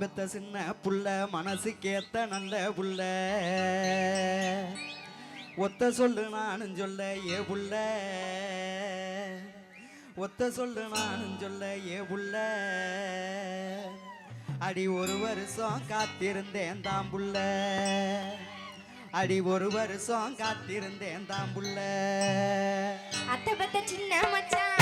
பெத்த சின்ன புள்ள மனசுக்கேத்த நல்ல புள்ள. ஒத்த சொல்லு நானும் சொல்ல ஏ புள்ள. ஒத்த சொல்லு நானும் சொல்ல ஏ புள்ள. அடி ஒரு வருஷம் காத்திருந்தேன் தான் புள்ள. அடி ஒரு வருஷம் காத்திருந்தேன் தான் புள்ள. அத்தை பத்த சின்ன மச்சான்.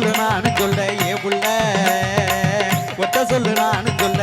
சொல்லு நான் சொல்ல ஏ புள்ள. ஒத்த சொல்லு நான் சொல்ல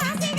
Yeah.